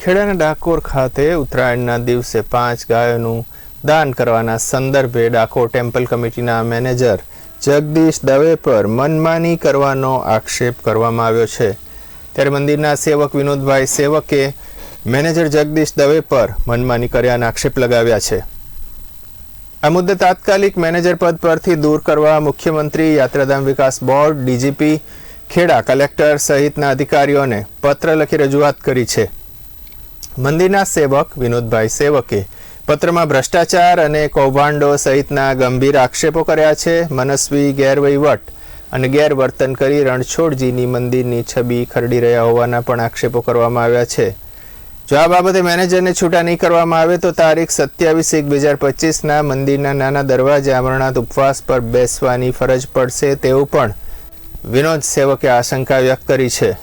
ખેડાના ડાકોર ખાતે ઉત્તરાયણના દિવસે પાંચ ગાયોનું દાન કરવાના સંદર્ભે ડાકોર ટેમ્પલ કમિટીના મેનેજર જગદીશ દવે પર મનમાની કરવાનો આક્ષેપ કરવામાં આવ્યો છે. ત્યારે મંદિરના સેવક વિનોદભાઈ સેવકે મેનેજર જગદીશ દવે પર મનમાની કર્યાના આક્ષેપ લગાવ્યા છે. આ મુદ્દે તાત્કાલિક મેનેજર પદ પરથી દૂર કરવા મુખ્યમંત્રી, યાત્રાધામ વિકાસ બોર્ડ, ડીજીપી, ખેડા કલેક્ટર સહિતના અધિકારીઓને પત્ર લખી રજૂઆત કરી છે. મંદિરના સેવક વિનોદભાઈ સેવકે પત્રમાં ભ્રષ્ટાચાર અને કૌભાંડો સહિતના ગંભીર આક્ષેપો કર્યા છે. મનસ્વી ગેરવહીવટ અને ગેરવર્તન કરી રણછોડજીની મંદિરની છબી ખરડી રહ્યા હોવાના પણ આક્ષેપો કરવામાં આવ્યા છે. જો આ બાબતે મેનેજરને છૂટા નહીં કરવામાં આવે તો તારીખ સત્યાવીસ એક બે હજાર પચીસના મંદિરના નાના દરવાજે અમરનાથ ઉપવાસ પર બેસવાની ફરજ પડશે તેવું પણ વિનોદ સેવકે આશંકા વ્યક્ત કરી છે.